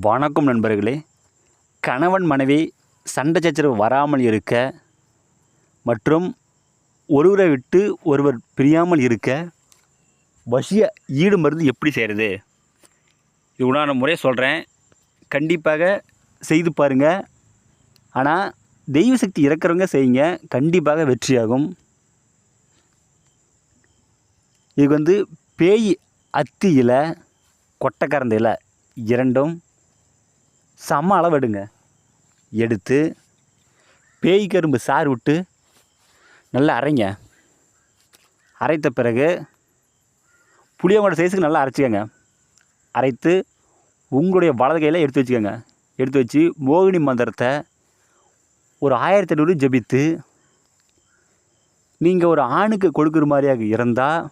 வணக்கம் நண்பர்களே. கணவன் மனைவி சண்டை சச்சரவு வராமல் இருக்க மற்றும் ஒருவரை விட்டு ஒருவர் பிரியாமல் இருக்க வசிய ஈடு மருந்து எப்படி செய்கிறது இது உண்டான முறையை சொல்கிறேன் கண்டிப்பாக செய்து பாருங்கள் ஆனால் தெய்வ சக்தி இறக்குறவங்க செய்யுங்க. கண்டிப்பாக வெற்றியாகும். இதுக்கு வந்து பேய் அத்தி இலை கொட்டைக்கரந்த இலை இரண்டும் செம்ம அளவு எடுங்க எடுத்து பேய் கரும்பு சாறு விட்டு நல்லா அரைங்க. அரைத்த பிறகு புளியங்கோட சைஸுக்கு நல்லா அரைச்சிக்கோங்க. அரைத்து உங்களுடைய வலது கையில் எடுத்து வச்சுக்கோங்க. எடுத்து வச்சு மோகினி மந்திரத்தை ஒரு ஆயிரத்தி ஐநூறு ஜபித்து நீங்கள் ஒரு ஆணுக்கு கொடுக்குற மாதிரியாக இருந்தால்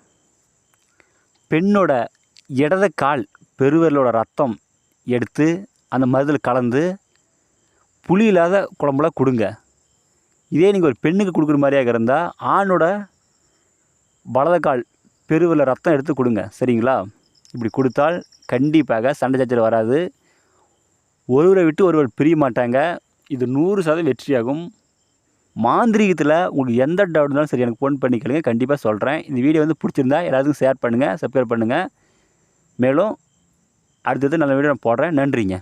பெண்ணோட இடது கால் பெருவிரலோட ரத்தம் எடுத்து அந்த மருந்தில் கலந்து புளி இல்லாத குழம்புலாம் கொடுங்க. இதே நீங்கள் ஒரு பெண்ணுக்கு கொடுக்குற மாதிரியாக இருந்தால் ஆணோட வலதக்கால் பெருவில் ரத்தம் எடுத்து கொடுங்க. சரிங்களா? இப்படி கொடுத்தால் கண்டிப்பாக சண்டை சச்சரவு வராது. ஒருவரை விட்டு ஒருவர் பிரிய மாட்டாங்க. இது நூறு சதவீதம் வெற்றியாகும். மாந்திரீகத்தில் உங்களுக்கு எந்த டவுட் இருந்தாலும் சரி எனக்கு ஃபோன் பண்ணி கேளுங்க. கண்டிப்பாக சொல்கிறேன் இந்த வீடியோ வந்து பிடிச்சிருந்தா எல்லாத்துக்கும் ஷேர் பண்ணுங்கள் சப்ஸ்கிரைப் பண்ணுங்கள் மேலும் அடுத்தது நல்ல வீடியோ நான் போடுறேன். நன்றிங்க.